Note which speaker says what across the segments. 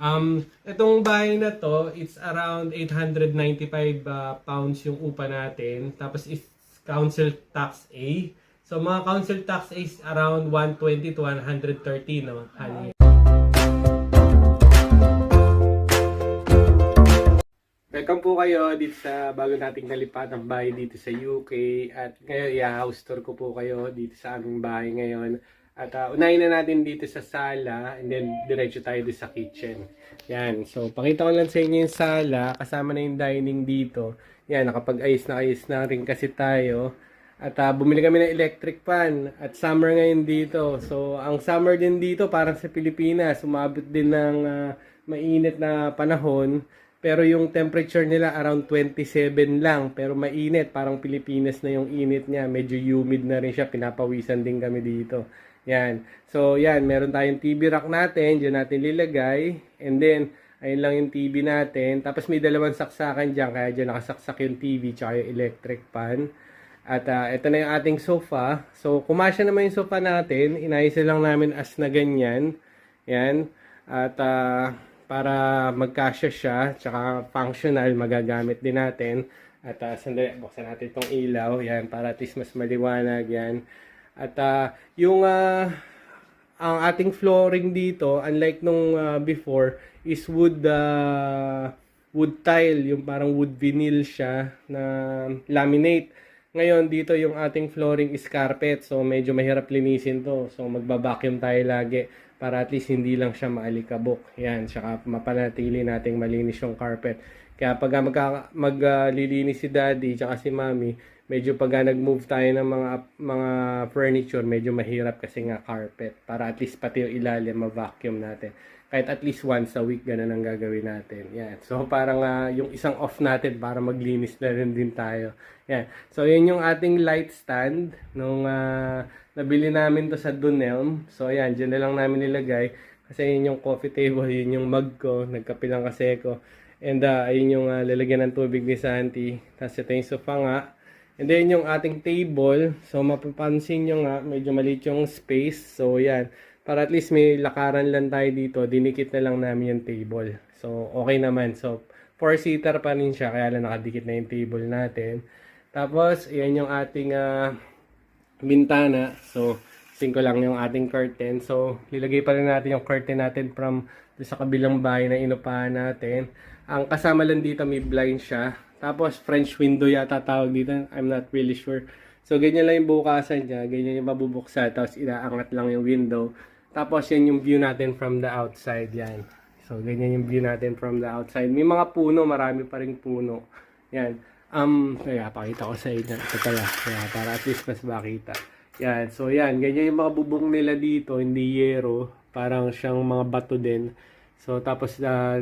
Speaker 1: Um, itong bahay na to, it's around 895 uh, pounds yung upa natin. Tapos is council tax A. So mga council tax A is around 120 to 130 no, honey. Welcome po kayo dito sa bago nating nalipat ng bahay dito sa UK at ngayon i-house tour ko po kayo dito sa aming bahay ngayon at uh, unahin na natin dito sa sala and then diretso tayo dito sa kitchen. Yan, so pakita ko lang sa inyo yung sala kasama na yung dining dito. Yan, nakapag-ayos na ayos na rin kasi tayo. At uh, bumili kami ng electric fan at summer ngayon dito. So ang summer din dito parang sa Pilipinas, umabot din ng uh, mainit na panahon. Pero yung temperature nila around 27 lang. Pero mainit. Parang Pilipinas na yung init niya. Medyo humid na rin siya. Pinapawisan din kami dito. Yan. So, yan. Meron tayong TV rack natin. Diyan natin lilagay. And then, ayun lang yung TV natin. Tapos may dalawang saksakan dyan. Kaya dyan nakasaksak yung TV tsaka yung electric fan. At uh, ito na yung ating sofa. So, kumasya naman yung sofa natin. Inayos lang namin as na ganyan. Yan. At uh, para magkasya siya, tsaka functional, magagamit din natin. At uh, sandali, buksan natin itong ilaw. Yan, para at least mas maliwanag yan. At uh, yung uh, ang ating flooring dito, unlike nung uh, before, is wood uh, wood tile, yung parang wood vinyl siya na laminate. Ngayon, dito yung ating flooring is carpet. So, medyo mahirap linisin to. So, magbabacuum tayo lagi para at least hindi lang siya maalikabok. Yan, tsaka mapanatili nating malinis yung carpet. Kaya pag uh, magka- maglilinis si daddy tsaka si mommy, medyo pag nag-move tayo ng mga mga furniture, medyo mahirap kasi nga carpet. Para at least pati yung ilalim, ma-vacuum natin. Kahit at least once a week, ganun ang gagawin natin. Yan. So, parang uh, yung isang off natin para maglinis na rin din tayo. Yan. So, yun yung ating light stand nung uh, nabili namin to sa Dunelm. So, ayan, dyan na lang namin nilagay. Kasi yun yung coffee table, yun yung mug ko. Nagkape lang kasi ako. And uh, ayun yung uh, lalagyan ng tubig ni Santi. Tapos ito yung sofa nga. And then yung ating table. So, mapapansin nyo nga, medyo maliit yung space. So, yan. Para at least may lakaran lang tayo dito, dinikit na lang namin yung table. So, okay naman. So, four-seater pa rin siya, kaya lang nakadikit na yung table natin. Tapos, yan yung ating uh, bintana. So, singko lang yung ating curtain. So, lilagay pa rin natin yung curtain natin from sa kabilang bahay na inupahan natin. Ang kasama lang dito, may blind siya. Tapos, French window yata tawag dito. I'm not really sure. So, ganyan lang yung bukasan niya. Ganyan yung mabubuksan. Tapos, inaangat lang yung window. Tapos, yan yung view natin from the outside. Yan. So, ganyan yung view natin from the outside. May mga puno. Marami pa rin puno. Yan. Um, kaya, pakita ko sa inyo. Ito pala. Kaya, para at least mas makita. Yan. So, yan. Ganyan yung mga bubong nila dito. Hindi yero. Parang siyang mga bato din. So, tapos uh,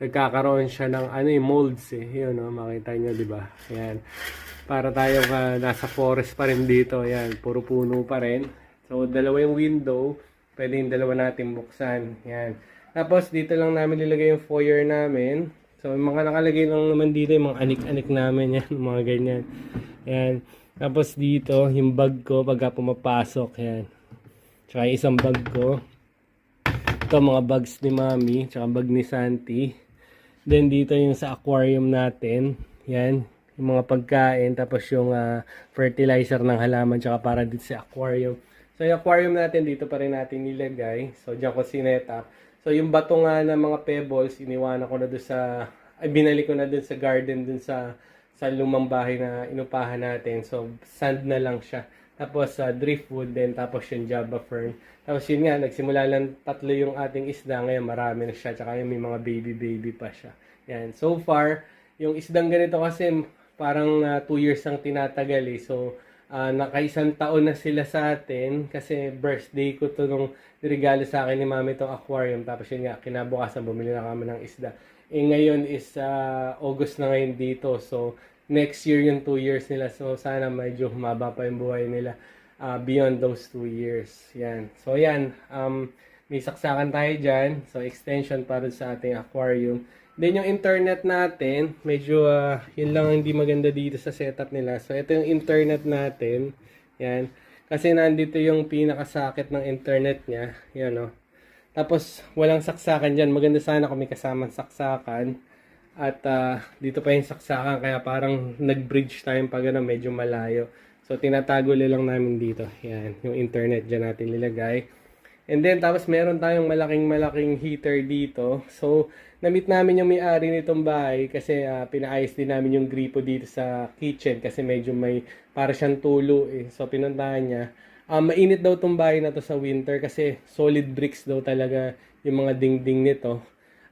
Speaker 1: nagkakaroon siya ng ano yung molds eh. Yun, no? makita nyo, di ba? Yan. Para tayo uh, nasa forest pa rin dito. Yan. Puro puno pa rin. So, dalawa yung window. Pwede yung dalawa natin buksan. Yan. Tapos, dito lang namin nilagay yung foyer namin. So, yung mga nakalagay lang naman dito, yung mga anik-anik namin yan, mga ganyan. Yan. Tapos dito, yung bag ko pagka pumapasok, yan. Tsaka yung isang bag ko. Ito, mga bags ni Mami, tsaka bag ni Santi. Then dito yung sa aquarium natin. Yan, yung mga pagkain, tapos yung uh, fertilizer ng halaman, tsaka para dito sa aquarium. So, yung aquarium natin, dito pa rin natin nilagay. So, dyan ko sineta. So, yung bato nga ng mga pebbles, iniwanan ko na doon sa, ay binalik ko na doon sa garden, doon sa, sa lumang bahay na inupahan natin. So, sand na lang siya. Tapos, uh, driftwood din, tapos yung java fern. Tapos, yun nga, nagsimula lang tatlo yung ating isda. Ngayon, marami na siya. Tsaka yung may mga baby-baby pa siya. Yan. So far, yung isdang ganito kasi, parang 2 uh, two years ang tinatagal eh. So, uh, nakaisang taon na sila sa atin kasi birthday ko to nung regalo sa akin ni mami itong aquarium tapos yun nga kinabukasan bumili na kami ng isda eh ngayon is uh, August na ngayon dito so next year yung 2 years nila so sana medyo humaba pa yung buhay nila uh, beyond those 2 years yan so yan um, may saksakan tayo dyan so extension para sa ating aquarium Then yung internet natin, medyo uh, yun lang hindi maganda dito sa setup nila. So ito yung internet natin. Yan. Kasi nandito yung pinakasakit ng internet niya. Yan o. Oh. Tapos, walang saksakan dyan. Maganda sana kung may kasamang saksakan. At ah, dito pa yung saksakan, kaya parang nag-bridge tayo pag ano, medyo malayo. So, tinatago lang namin dito. Yan, yung internet dyan natin nilagay. And then, tapos meron tayong malaking-malaking heater dito. So, na-meet namin yung may-ari nitong bahay kasi ah, pinaayos din namin yung gripo dito sa kitchen kasi medyo may para siyang tulo eh. So, pinuntahan niya. Ah, mainit daw tong bahay na to sa winter kasi solid bricks daw talaga yung mga dingding nito.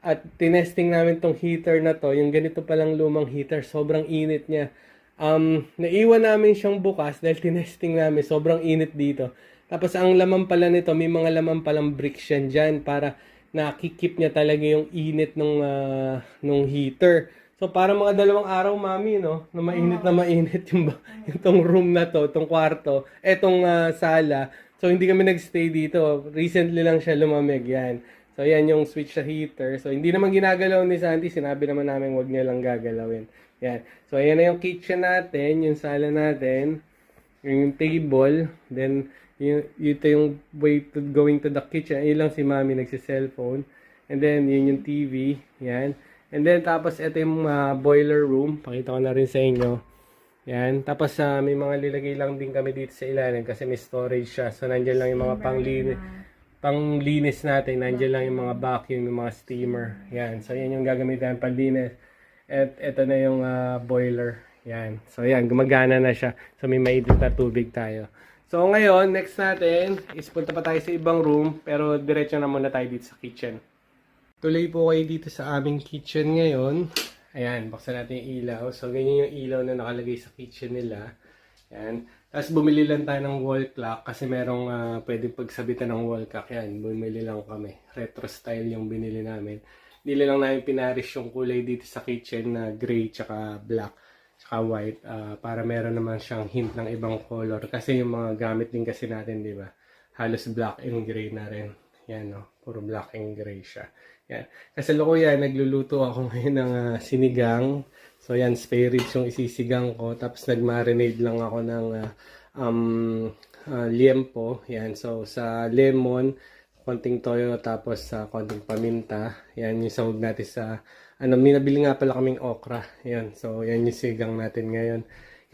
Speaker 1: At tinesting namin tong heater na to, yung ganito palang lumang heater, sobrang init niya. Um, naiwan namin siyang bukas dahil tinesting namin, sobrang init dito. Tapos ang laman pala nito, may mga laman palang bricks yan dyan para nakikip niya talaga yung init nung, ah, nung heater. So para mga dalawang araw, mami, no, na mainit na mainit yung, yung tong room na to, tong kwarto, etong ah, sala. So hindi kami nagstay dito. Recently lang siya lumamig, yan. So, yan yung switch sa heater. So, hindi naman ginagalaw ni Santi. Sinabi naman namin wag niya lang gagalawin. Yan. So, ayan na yung kitchen natin, yung sala natin, yung table, then, yung, ito yung way to going to the kitchen. Ayun lang si mami nagsi-cellphone. And then, yun yung TV. Yan. And then, tapos, ito yung ah, boiler room. Pakita ko na rin sa inyo. Yan. Tapos, ah, may mga lilagay lang din kami dito sa ilalim kasi may storage siya. So, nandiyan lang yung mga panglinis panglinis natin, nandiyan lang yung mga vacuum, yung mga steamer. Yan. So, yan yung gagamitin panlinis. At ito na yung ah, boiler. Yan. So, yan. Gumagana na siya. So, may mainit na tubig tayo. So, ngayon, next natin is punta pa tayo sa ibang room. Pero, diretso na muna tayo dito sa kitchen. Tuloy po kayo dito sa aming kitchen ngayon. Ayan, buksan natin yung ilaw. So, ganyan yung ilaw na nakalagay sa kitchen nila. Ayan. Tapos bumili lang tayo ng wall clock kasi merong ah, pwedeng pagsabitan ng wall clock. Yan, bumili lang kami. Retro style yung binili namin. Hindi lang namin pinaris yung kulay dito sa kitchen na gray tsaka black tsaka white ah, para meron naman siyang hint ng ibang color. Kasi yung mga gamit din kasi natin, di ba? Halos black and gray na rin. Yan, no? Puro black and gray siya. Yan. Kasi yan, nagluluto ako ngayon ng ah, sinigang. So yan, spare ribs yung isisigang ko. Tapos nag-marinade lang ako ng ah, um, ah, liempo. Yan, so sa lemon, konting toyo, tapos sa konting paminta. Yan yung sahog natin sa, ano, minabili nga pala kaming okra. Yan, so yan yung sigang natin ngayon.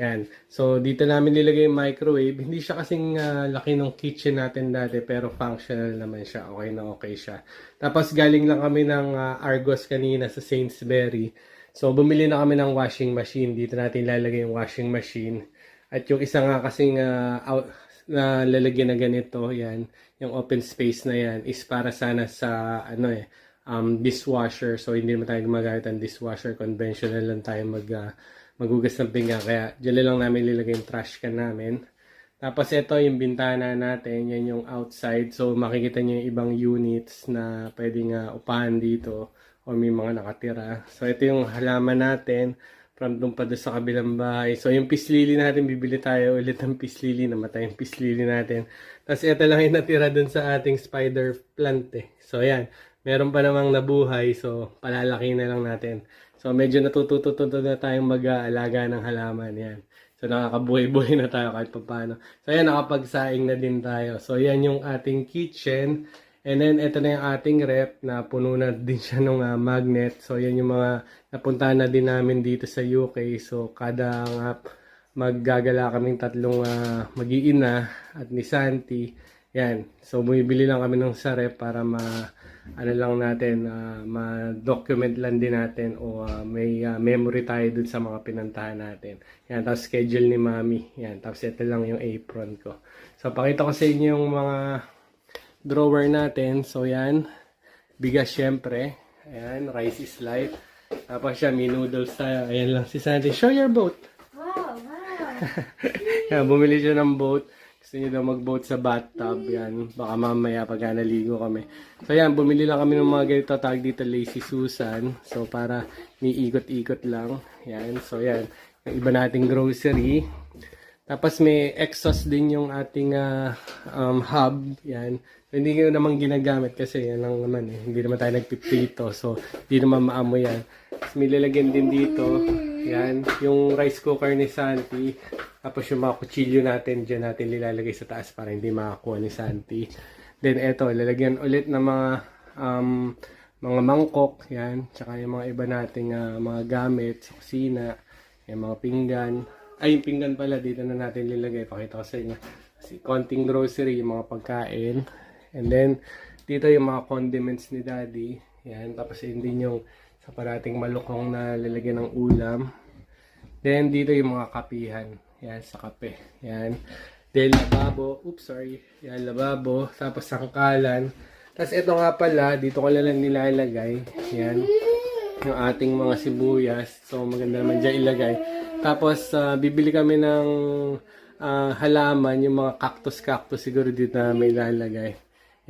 Speaker 1: Yan. So, dito namin nilagay yung microwave. Hindi siya kasing ah, laki ng kitchen natin dati, pero functional naman siya. Okay na okay siya. Tapos, galing lang kami ng ah, Argos kanina sa Sainsbury. So, bumili na kami ng washing machine. Dito natin lalagay yung washing machine. At yung isa nga kasing ah, out, na lalagyan na ganito, yan, yung open space na yan, is para sana sa, ano eh, um, dishwasher. So, hindi naman tayo gumagamit ng dishwasher. Conventional lang tayo mag, ah, maghugas ng pinggan. Kaya, dyan lang namin lilagay yung trash can namin. Tapos, ito yung bintana natin. Yan yung outside. So, makikita nyo yung ibang units na pwedeng uh, upahan dito o may mga nakatira. So, ito yung halaman natin from doon pa doon sa kabilang bahay. So, yung pislili natin, bibili tayo ulit ng pislili. Namatay yung pislili natin. Tapos, ito lang yung natira doon sa ating spider plant eh. So, yan. Meron pa namang nabuhay. So, palalaki na lang natin. So, medyo natutututo na tayong mag-aalaga ng halaman. Yan. So, nakakabuhay-buhay na tayo kahit paano. So, yan, nakapagsaing na din tayo. So, yan yung ating kitchen. And then, ito na yung ating rep na puno na din siya ng ah, magnet. So, yan yung mga napuntahan na din namin dito sa UK. So, kada nga maggagala kaming tatlong uh, mag-iina at ni Santi. Yan. So, bumibili lang kami ng sa rep para ma ano lang natin, ah, ma-document lang din natin o ah, may ah, memory tayo dun sa mga pinantahan natin. Yan, tapos schedule ni Mami. Yan, tapos ito lang yung apron ko. So, pakita ko sa inyo yung mga drawer natin. So, yan. Bigas syempre. Ayan, rice is light. Tapos siya, may noodles tayo. Ayan lang si Santi. Show your boat.
Speaker 2: Wow, wow.
Speaker 1: Yan, bumili siya ng boat. Gusto niya daw mag-boat sa bathtub. Yan, baka mamaya pag naligo kami. So yan, bumili lang kami ng mga ganito tawag dito Lazy Susan. So para niikot-ikot lang. Yan, so yan. Yung iba nating grocery. Tapos may exhaust din yung ating ah, um, hub. Yan. Hindi ko naman ginagamit kasi yan lang naman eh. Hindi naman tayo nagpiprito. So, hindi naman maamoy yan. Tapos may lalagyan din dito. Yan. Yung rice cooker ni Santi. Tapos yung mga kutsilyo natin, dyan natin nilalagay sa taas para hindi makakuha ni Santi. Then eto, lalagyan ulit ng mga um, mga mangkok, yan, tsaka yung mga iba nating ah, mga gamit sa kusina, yung mga pinggan. Ay, yung pinggan pala, dito na natin lilagay. Pakita ko sa inyo. Kasi konting grocery, yung mga pagkain. And then, dito yung mga condiments ni Daddy. Yan, tapos yun din yung sa parating malukong na lalagyan ng ulam. Then, dito yung mga kapihan. Yan, sa kape. Yan. Then, lababo. Oops, sorry. Yan, lababo. Tapos, sangkalan. Tapos, ito nga pala, dito ko lang nilalagay. Yan. Yung ating mga sibuyas. So, maganda naman dyan ilagay. Tapos, ah, bibili kami ng ah, halaman, yung mga cactus-cactus siguro dito na may ilalagay.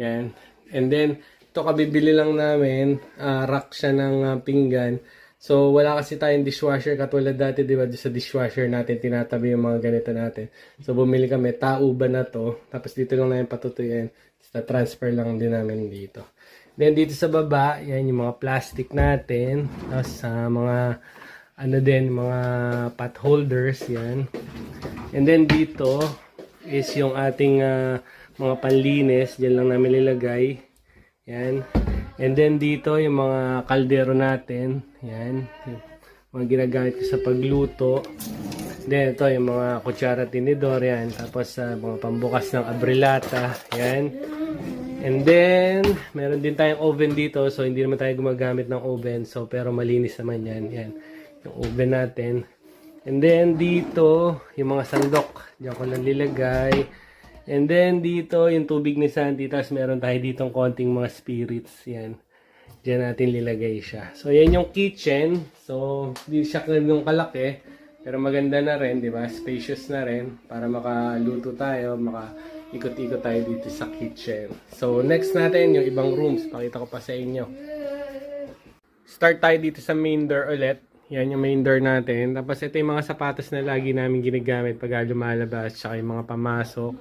Speaker 1: Yan. And then, ito kabibili lang namin, ah, rack siya ng ah, pinggan. So, wala kasi tayong dishwasher katulad dati, di ba? Sa dishwasher natin, tinatabi yung mga ganito natin. So, bumili kami, tauban na to. Tapos, dito lang namin patutuyin. Tapos, transfer lang din namin dito. Then, dito sa baba, yan yung mga plastic natin. Tapos, sa mga, ano din, mga pot holders, yan. And then, dito is yung ating ah, mga panlinis. Diyan lang namin nilagay. Yan. And then dito yung mga kaldero natin. Yan. Mga ginagamit ko sa pagluto. Then ito yung mga kutsara tinidor. Yan. Tapos sa mga pambukas ng abrilata. Yan. And then, meron din tayong oven dito. So, hindi naman tayo gumagamit ng oven. So, pero malinis naman yan. Yan. Yung oven natin. And then, dito, yung mga sandok. Diyan ko lang nilagay. And then, dito, yung tubig ni Santi. Tapos, meron tayo ditong konting mga spirits. Yan. Diyan natin lilagay siya. So, yan yung kitchen. So, hindi siya ganun kalaki. Pero maganda na rin, di ba? Spacious na rin. Para makaluto tayo, maka-ikot-ikot tayo dito sa kitchen. So, next natin, yung ibang rooms. Pakita ko pa sa inyo. Start tayo dito sa main door ulit. Yan yung main door natin. Tapos ito yung mga sapatos na lagi namin ginagamit pag lumalabas. Tsaka yung mga pamasok.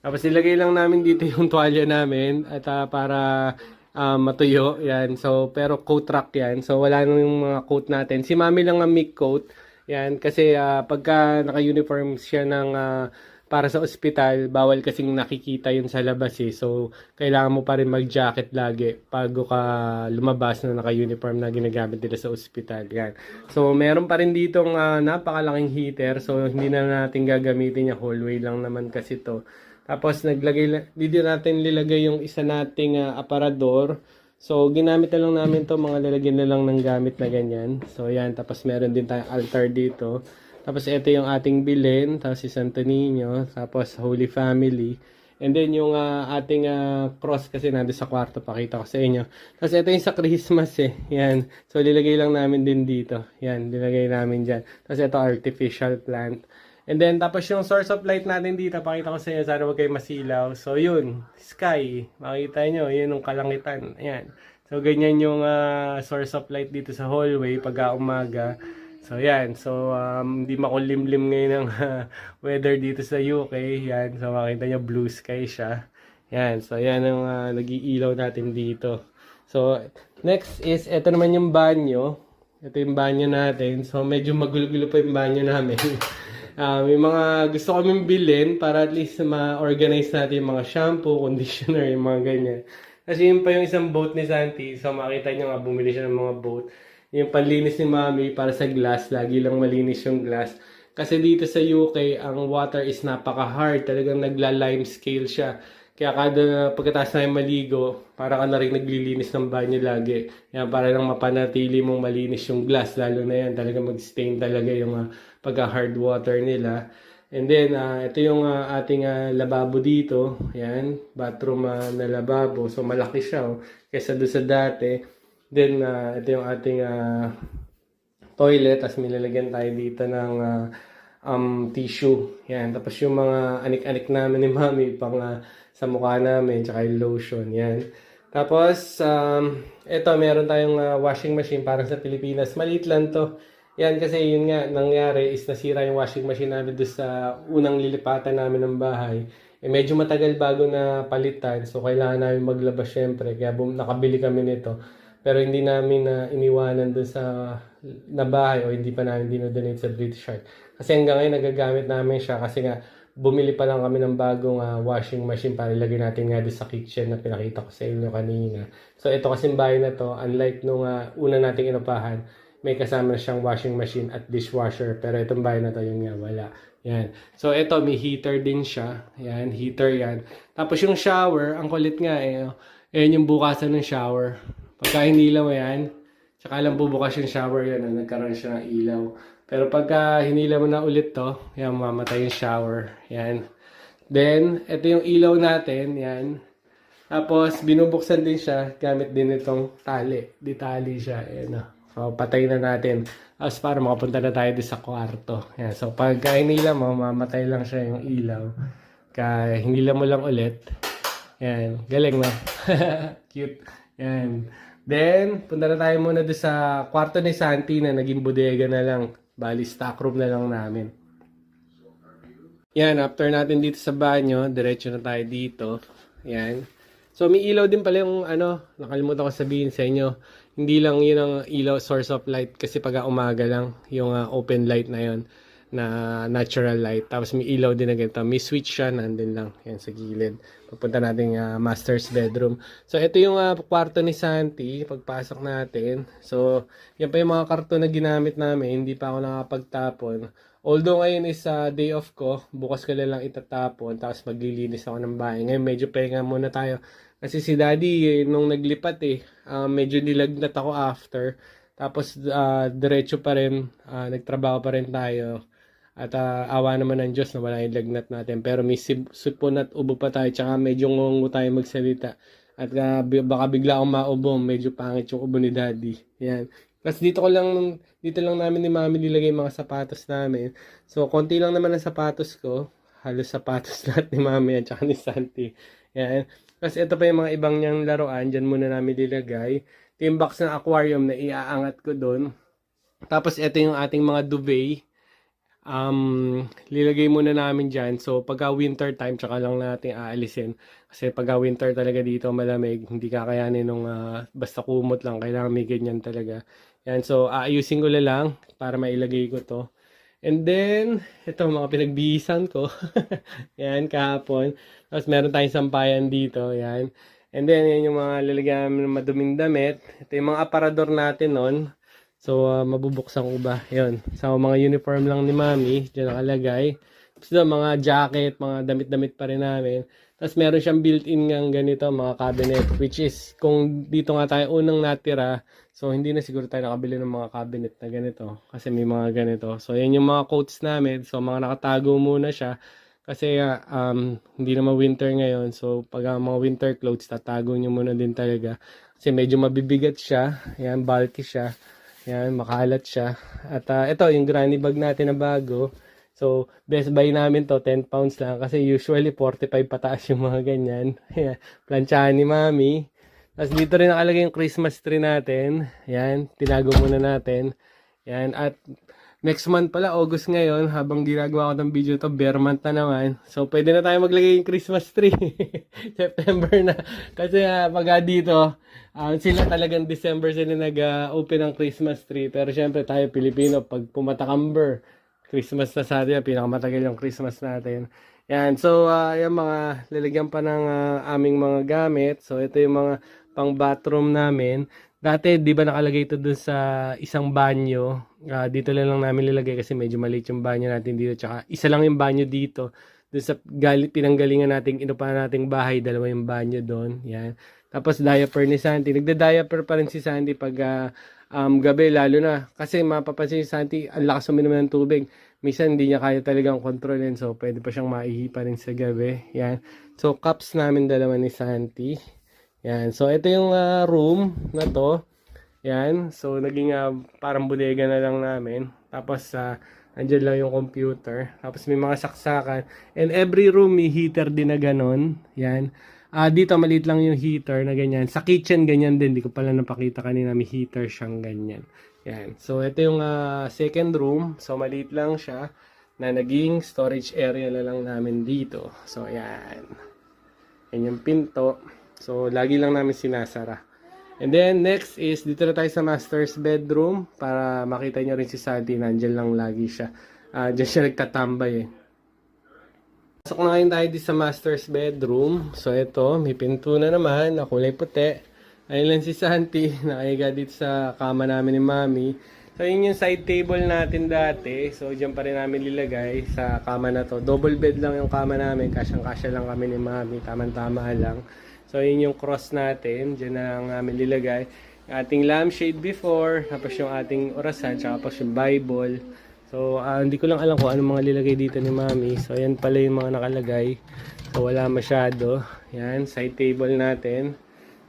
Speaker 1: Tapos ilagay lang namin dito yung tuwalya namin. At ah, para ah, matuyo. Yan. So, pero coat rack yan. So, wala nang yung mga coat natin. Si mami lang ang make coat. Yan. Kasi ah, pagka naka-uniform siya ng ah, para sa ospital, bawal kasing nakikita yun sa labas eh. So, kailangan mo pa rin mag-jacket lagi bago ka lumabas na naka-uniform na ginagamit nila sa ospital. Yan. So, meron pa rin ditong ah, napakalaking heater. So, hindi na natin gagamitin yung hallway lang naman kasi to. Tapos, naglagay, la- dito natin lilagay yung isa nating ah, aparador. So, ginamit na lang namin to mga lalagyan na lang ng gamit na ganyan. So, yan. Tapos, meron din tayong altar dito. Tapos ito yung ating bilin, tapos si Santo Niño, tapos Holy Family. And then yung ah, ating ah, cross kasi nandun sa kwarto, pakita ko sa inyo. Tapos ito yung sa Christmas eh. Yan. So lilagay lang namin din dito. Yan, lilagay namin dyan. Tapos ito artificial plant. And then tapos yung source of light natin dito, pakita ko sa inyo, sana wag kayo masilaw. So yun, sky. Makita nyo, yun yung kalangitan. Ayan. So ganyan yung ah, source of light dito sa hallway pag umaga. So yan, so um, hindi makulimlim ngayon ng uh, weather dito sa UK. Yan, so makita nyo blue sky siya. Yan, so yan ang uh, nag-iilaw natin dito. So next is, ito naman yung banyo. Ito yung banyo natin. So medyo magulo-gulo pa yung banyo namin. Ah, may mga gusto kaming bilhin para at least ma-organize natin yung mga shampoo, conditioner, yung mga ganyan. Kasi yun pa yung isang boat ni Santi. So makita nyo nga, bumili siya ng mga boat. Yung panlinis ni Mami para sa glass, lagi lang malinis yung glass. Kasi dito sa UK, ang water is napaka-hard. Talagang nagla-lime scale siya. Kaya kada pagkatapos na maligo, para ka na rin naglilinis ng banyo lagi. Yan, para lang mapanatili mong malinis yung glass. Lalo na yan, talaga mag-stain talaga yung ah, pagka-hard water nila. And then, ah, ito yung ah, ating ah, lababo dito. Yan, bathroom ah, na lababo. So, malaki siya. Oh. Kesa doon sa dati. Then, ah, ito yung ating ah, toilet. Tapos, nilalagyan tayo dito ng ah, um, tissue. Yan. Tapos, yung mga anik-anik namin ni Mami pang ah, sa mukha namin. Tsaka yung lotion. Yan. Tapos, um, ito, meron tayong ah, washing machine parang sa Pilipinas. Maliit lang to. Yan kasi yun nga, nangyari is nasira yung washing machine namin doon sa unang lilipatan namin ng bahay. Eh, medyo matagal bago na palitan. So, kailangan namin maglabas syempre. Kaya bum- nakabili kami nito. Pero hindi namin na iniwanan doon sa na bahay o hindi pa namin dinodonate sa British Heart. Kasi hanggang ngayon nagagamit namin siya kasi nga bumili pa lang kami ng bagong ah, washing machine para ilagay natin nga doon sa kitchen na pinakita ko sa inyo kanina. So ito kasing bahay na to, unlike nung ah, una nating inupahan, may kasama na siyang washing machine at dishwasher. Pero itong bahay na to, yun nga, wala. Yan. So ito, may heater din siya. Yan, heater yan. Tapos yung shower, ang kulit nga eh. oh. Ayan yung bukasan ng shower. Pagka hinila mo yan, tsaka lang bubukas yung shower yan, oh, nagkaroon siya ng ilaw. Pero pagka hinila mo na ulit to, yan, mamatay yung shower. Yan. Then, ito yung ilaw natin, yan. Tapos, binubuksan din siya gamit din itong tali. Di tali siya. Ayan, oh. So, patay na natin. Tapos, para makapunta na tayo sa kwarto. Yan. So, pagka hinila mo, mamatay lang siya yung ilaw. Kaya, hinila mo lang ulit. Yan. Galing, no? Cute. Yan. Then, punta na tayo muna doon sa kwarto ni Santi na naging bodega na lang. Bali, stock room na lang namin. Yan, after natin dito sa banyo, diretso na tayo dito. Yan. So, may ilaw din pala yung ano, nakalimutan ko sabihin sa inyo. Hindi lang yun ang ilaw source of light kasi pag umaga lang, yung ah, open light na yun na natural light. Tapos may ilaw din na ganito. May switch siya, nandun lang. Yan sa gilid. Pupunta natin ah, master's bedroom. So, ito yung ah, kwarto ni Santi. Pagpasok natin. So, yan pa yung mga karton na ginamit namin. Hindi pa ako nakapagtapon. Although ngayon is ah, day off ko, bukas ko lang itatapon, tapos maglilinis ako ng bahay. Ngayon medyo pahinga muna tayo. Kasi si daddy, eh, nung naglipat eh, ah, medyo nilagnat ako after. Tapos ah, diretso pa rin, ah, nagtrabaho pa rin tayo. At ah, awa naman ng Diyos na wala yung lagnat natin. Pero may sip- sipon at ubo pa tayo, tsaka medyo ngungu tayo magsalita. At bi- baka bigla akong maubo, medyo pangit yung ubo ni daddy. Yan. Tapos dito ko lang, dito lang namin ni mami nilagay mga sapatos namin. So, konti lang naman ang sapatos ko. Halos sapatos lahat ni mami at saka ni Santi. Yan. Tapos ito pa yung mga ibang niyang laruan. Diyan muna namin nilagay. Ito yung box ng aquarium na iaangat ko doon. Tapos ito yung ating mga duvet. Um, lilagay muna namin dyan. So, pagka winter time, tsaka lang natin aalisin. Kasi pagka winter talaga dito malamig, hindi kakayanin nung ah, basta kumot lang. Kailangan may ganyan talaga. Yan, so aayusin ko lang para mailagay ko to. And then, ito mga pinagbihisan ko. yan, kahapon. Tapos meron tayong sampayan dito. Yan. And then, yan yung mga lalagyan namin ng maduming damit. Ito yung mga aparador natin nun. So, ah, mabubuksan ko ba? Yun. So, mga uniform lang ni Mami. Diyan nakalagay. Tapos doon, mga jacket, mga damit-damit pa rin namin. Tapos meron siyang built-in ngang ganito, mga cabinet. Which is, kung dito nga tayo unang natira, so hindi na siguro tayo nakabili ng mga cabinet na ganito. Kasi may mga ganito. So, yan yung mga coats namin. So, mga nakatago muna siya. Kasi ah, um, hindi naman winter ngayon. So, pag ah, mga winter clothes, tatago nyo muna din talaga. Kasi medyo mabibigat siya. Yan, bulky siya. Yan, makalat siya. At ah, ito, yung granny bag natin na bago. So, best buy namin to, 10 pounds lang. Kasi usually, 45 pataas yung mga ganyan. Yan, Plansyahan ni mami. Tapos dito rin nakalagay yung Christmas tree natin. Yan, tinago muna natin. Yan, at next month pala, August ngayon, habang ginagawa ko ng video to, bear month na naman. So, pwede na tayo maglagay yung Christmas tree. September na. Kasi uh, pag ah, dito, ah, sila talagang December sila nag-open ng Christmas tree. Pero syempre tayo Pilipino, pag pumatakamba, Christmas na sa atin, pinakamatagal yung Christmas natin. Yan, so ah, yung mga lalagyan pa ng ah, aming mga gamit. So ito yung mga pang bathroom namin. Dati, di ba nakalagay ito dun sa isang banyo. Ah, dito lang lang namin nilagay kasi medyo maliit yung banyo natin dito. Tsaka isa lang yung banyo dito. Dun sa gali, pinanggalingan nating inupahan nating bahay, dalawa yung banyo doon. Yan. Tapos diaper ni Santi. Nagda-diaper pa rin si Santi pag ah, um, gabi lalo na. Kasi mapapansin si Santi, ang lakas uminom ng tubig. Minsan hindi niya kaya talagang kontrolin. So, pwede pa siyang maihi pa rin sa gabi. Yan. So, cups namin dalawa ni Santi. Yan. So, ito yung ah, room na to. Yan. So, naging ah, parang bodega na lang namin. Tapos, sa andyan lang yung computer. Tapos, may mga saksakan. And every room may heater din na ganon. Yan. Ah, dito maliit lang yung heater na ganyan. Sa kitchen ganyan din, di ko pala napakita kanina may heater siyang ganyan. Yan. So ito yung ah, second room. So maliit lang siya na naging storage area na lang namin dito. So yan. Yan yung pinto. So lagi lang namin sinasara. And then next is dito na tayo sa master's bedroom para makita nyo rin si Santi. Nandyan lang lagi siya. Ah, diyan siya nagtatambay eh. Pasok na ngayon tayo dito sa master's bedroom. So ito, may pinto na naman na kulay puti. Ayun lang si Santi, nakahiga dito sa kama namin ni Mami. So yun yung side table natin dati. So dyan pa rin namin lilagay sa kama na to. Double bed lang yung kama namin. Kasyang-kasya lang kami ni Mami. Tamang-tama lang. So yun yung cross natin. Dyan na lang namin lilagay. Ating lampshade before. Tapos yung ating orasan. Tapos yung Bible. So, ah, hindi ko lang alam kung anong mga nilagay dito ni Mami. So, ayan pala yung mga nakalagay. So, wala masyado. Yan, side table natin.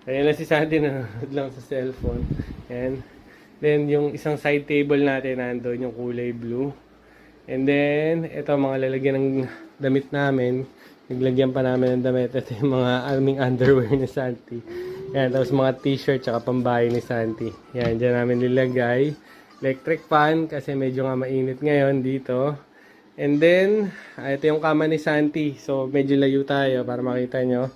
Speaker 1: Ayan lang si Sandy nanonood lang sa cellphone. Yan. Then, yung isang side table natin, nandun yung kulay blue. And then, ito mga lalagyan ng damit namin. Naglagyan pa namin ng damit. Ito yung mga aming underwear ni Santi. Yan, tapos mga t-shirt tsaka pambahay ni Santi. Yan, dyan namin nilagay. Electric fan kasi medyo nga mainit ngayon dito. And then, ah, ito yung kama ni Santi. So, medyo layo tayo para makita nyo.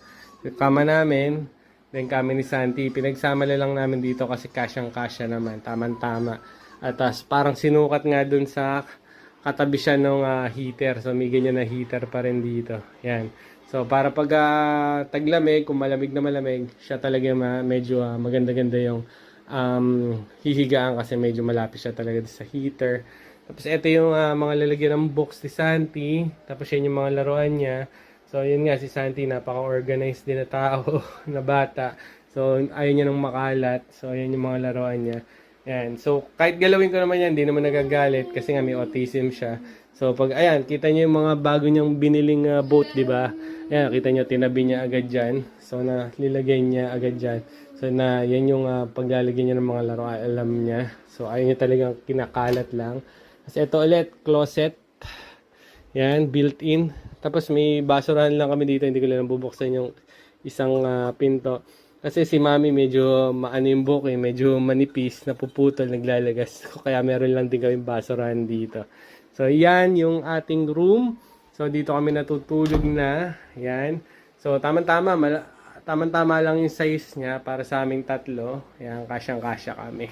Speaker 1: Kama namin, then kama ni Santi. Pinagsama na lang namin dito kasi kasyang-kasya naman. Taman-tama. At tas, parang sinukat nga dun sa katabi siya ng heater. So, may ganyan na heater pa rin dito. Yan. So, para pag ah, taglamig, kung malamig na malamig, siya talaga ma- medyo ah, maganda-ganda yung um, hihigaan kasi medyo malapit siya talaga sa heater. Tapos, ito yung ah, mga lalagyan ng box ni Santi. Tapos, yan yung mga laruan niya. So, yun nga, si Santi, napaka-organized din na tao, na bata. So, ayaw niya nang makalat. So, yan yung mga laruan niya. Yan. So, kahit galawin ko naman yan, hindi naman nagagalit kasi nga may autism siya. So, pag, ayan, kita niyo yung mga bago niyang biniling ah, boat, di ba? Ayan, kita niyo, tinabi niya agad dyan. So, na, nilagay niya agad dyan. So, na, yan yung uh, paglalagay niya ng mga laro, alam niya. So, ayaw niya talagang kinakalat lang. Tapos, ito ulit, closet. Yan, built-in. Tapos, may basurahan lang kami dito. Hindi ko lang bubuksan yung isang ah, pinto. Kasi si mami medyo maanimbok eh, medyo manipis, napuputol, naglalagas. Kaya meron lang din kami basurahan dito. So, yan yung ating room. So, dito kami natutulog na. Yan. So, tamang-tama. Mal- tamang-tama lang yung size niya para sa aming tatlo. Yan, kasyang-kasya kami.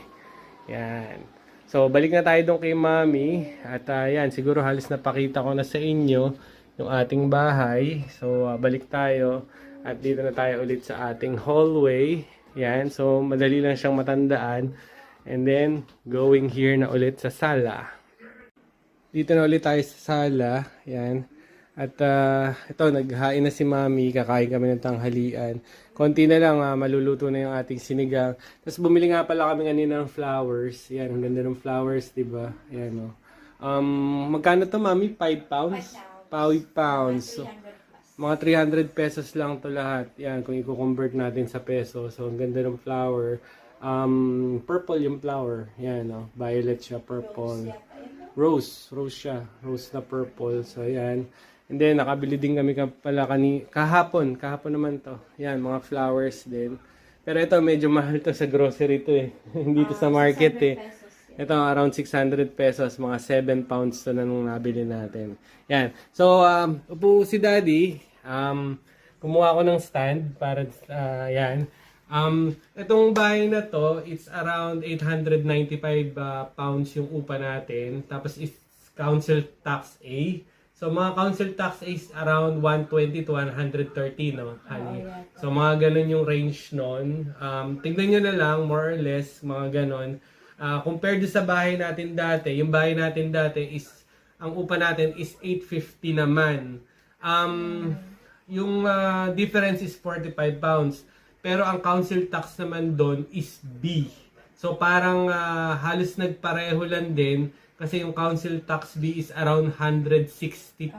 Speaker 1: Yan. So, balik na tayo doon kay mami. At ah, yan, siguro halos napakita ko na sa inyo yung ating bahay. So, ah, balik tayo. At dito na tayo ulit sa ating hallway. Yan. So, madali lang siyang matandaan. And then, going here na ulit sa sala. Dito na ulit tayo sa sala. Yan. At ah, ito, naghain na si Mami. Kakain kami ng tanghalian. Konti na lang, ah, maluluto na yung ating sinigang. Tapos bumili nga pala kami kanina ng flowers. Yan, ang ganda ng flowers, di ba? Yan, oh. Um, magkano to, Mami? 5 pounds? 5 pounds. So, mga 300 pesos lang to lahat. Yan, kung i-convert natin sa peso. So, ang ganda ng flower. Um, purple yung flower. Yan, oh. Violet siya, purple. Rose. Rose siya. Rose na purple. So, yan. And then, nakabili din kami ka- pala kani kahapon. Kahapon naman to. Yan, mga flowers din. Pero ito, medyo mahal to sa grocery to eh. Hindi to sa market eh. Ito, around 600 pesos. Mga 7 pounds to na nung nabili natin. Yan. So, um, upo si daddy. Um, kumuha ako ng stand para, ah, yan. Um, itong bahay na to, it's around 895 uh, pounds yung upa natin. Tapos is council tax A. So mga council tax A is around 120 to 130, no? Honey? So mga ganun yung range nun. Um, tignan nyo na lang, more or less, mga ganun. Ah, compared sa bahay natin dati, yung bahay natin dati is, ang upa natin is 850 naman. Um, yung ah, difference is 45 pounds. Pero ang council tax naman doon is B. So parang ah, halos nagpareho lang din kasi yung council tax B is around 160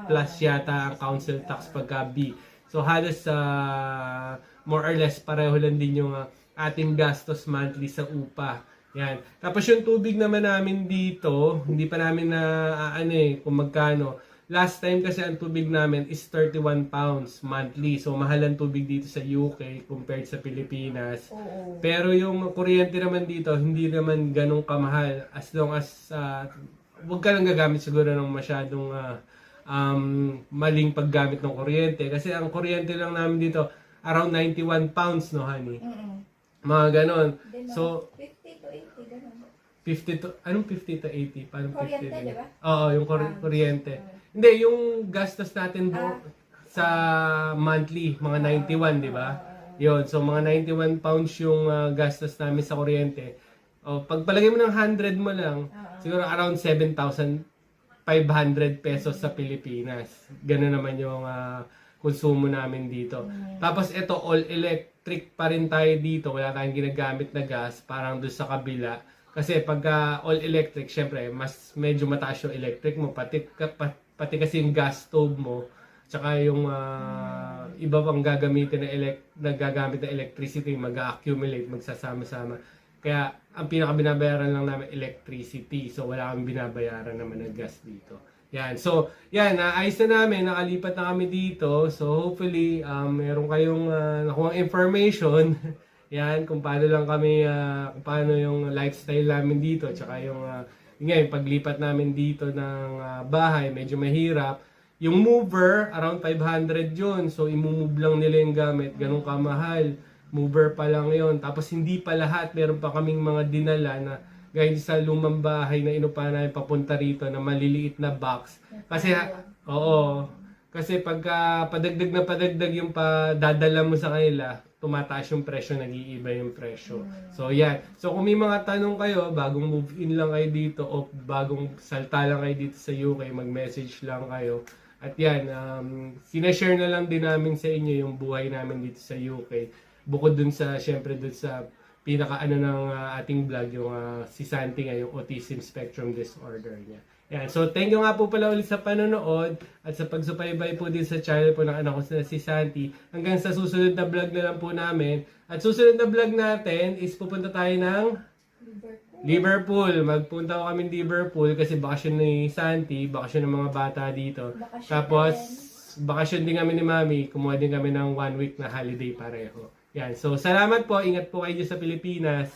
Speaker 1: plus yata ang council tax pagka B. So halos ah, more or less pareho lang din yung ah, ating gastos monthly sa upa. Yan. Tapos yung tubig naman namin dito, hindi pa namin na ah, ano eh, kung magkano. Last time kasi ang tubig namin is 31 pounds monthly. So mahal ang tubig dito sa UK compared sa Pilipinas.
Speaker 2: Oo.
Speaker 1: Pero yung kuryente naman dito, hindi naman ganun kamahal as long as uh, huwag ka lang gagamit siguro ng masyadong ah, um, maling paggamit ng kuryente. Kasi ang kuryente lang namin dito, around 91 pounds, no, honey?
Speaker 2: Mm-mm.
Speaker 1: Mga ganon. So,
Speaker 2: 50 to 80, ganun.
Speaker 1: 50 to, anong 50 to 80? Paano 50
Speaker 2: Kuryente,
Speaker 1: to
Speaker 2: di ba?
Speaker 1: Oo, yung kur-
Speaker 2: Pounds.
Speaker 1: kuryente. Hindi, yung gastos natin bu- sa monthly, mga 91, di ba? Yun, so mga 91 pounds yung ah, gastos namin sa kuryente. O, pagpalagay mo ng 100 mo lang, siguro around 7,500 pesos sa Pilipinas. Ganun naman yung ah, konsumo namin dito. Tapos ito, all electric pa rin tayo dito. Wala tayong ginagamit na gas, parang doon sa kabila. Kasi pagka all electric, syempre, mas medyo mataas yung electric mo. Pati, ka- pa- pati kasi yung gas stove mo, tsaka yung ah, iba pang gagamitin na, elec- na gagamit na electricity, mag-accumulate, magsasama-sama. Kaya ang pinaka binabayaran lang namin electricity. So wala kami binabayaran naman ng gas dito. Yan. So, yan, naayos na namin, nakalipat na kami dito. So, hopefully, um, meron kayong uh, nakuha information. yan, kung paano lang kami, ah, kung paano yung lifestyle namin dito. Tsaka yung, uh, yun nga, yung paglipat namin dito ng ah, bahay, medyo mahirap. Yung mover, around 500 yun. So, imumove lang nila yung gamit. Ganun kamahal. Mover pa lang yon Tapos, hindi pa lahat. Meron pa kaming mga dinala na gaya sa lumang bahay na inupa namin papunta rito na maliliit na box. Kasi, oo. Kasi pagka padagdag na padagdag yung padadala mo sa kanila, tumataas yung presyo, nag-iiba yung presyo. So, yan. So, kung may mga tanong kayo, bagong move in lang kayo dito o bagong salta lang kayo dito sa UK, mag-message lang kayo. At yan, um, sinashare na lang din namin sa inyo yung buhay namin dito sa UK. Bukod dun sa, syempre dun sa pinaka ano ng uh, ating vlog, yung uh, si Santi nga, yung autism spectrum disorder niya. Yan. So, thank you nga po pala ulit sa panonood at sa pagsubaybay po din sa channel po ng anak ko na si Santi. Hanggang sa susunod na vlog na lang po namin. At susunod na vlog natin is pupunta tayo ng Liverpool. Magpunta ko kami Liverpool kasi bakasyon ni Santi, bakasyon ng mga bata dito.
Speaker 2: Bakasyon
Speaker 1: Tapos,
Speaker 2: na
Speaker 1: bakasyon din kami ni Mami. Kumuha din kami ng one week na holiday pareho. Yan. So, salamat po. Ingat po kayo sa Pilipinas.